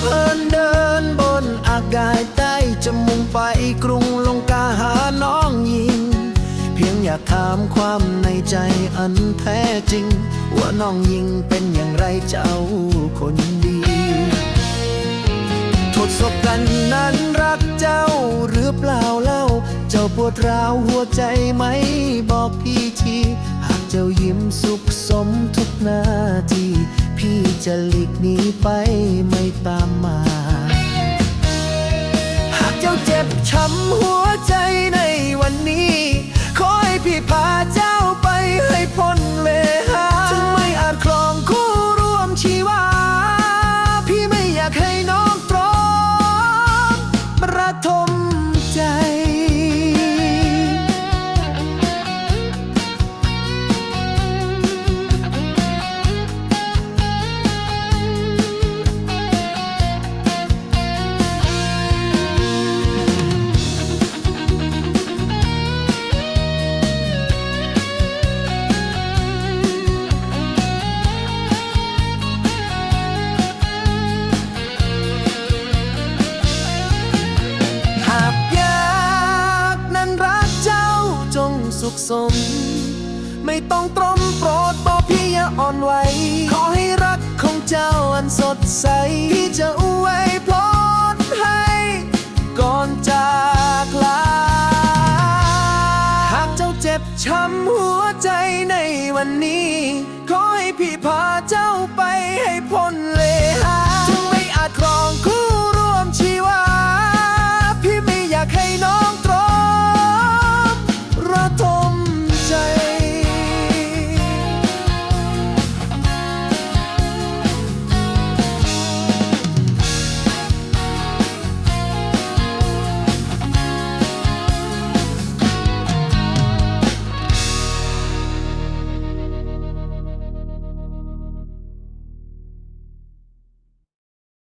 เหินเดินบนอากาศใต้จะมุ่งไปกรุงลงกาหาน้องหญิง เพียงอยากถามความในใจอันแท้จริง ว่าน้องหญิงเป็นอย่างไรเจ้าคนดีทดสอบกันนั้นรักเจ้าหรือเปล่าเล่า เจ้าปวดร้าวหัวใจไหมบอกพี่ทีหากเจ้ายิ้มสุขสมทุกนาที จะหลีกหนีไปไม่ตามมา หากเจ้าเจ็บช้ำหัวใจในวันนี้ขอให้พี่พาเจ้าไปให้พ้นเวหาถึงไม่อาจครองคู่ร่วมชีวา พี่ไม่อยากให้น้องตรอมระทมุขสม ไม่ต้องตรมโปรดบอกพี่อย่าอ่อนไหว ขอให้รักของเจ้าอันสดใส พี่จะอวยพรดให้ ก่อนจากลา หากเจ้าเจ็บช้ำหัวใจในวันนี้ ขอให้พี่พาเจ้าไปให้พ้น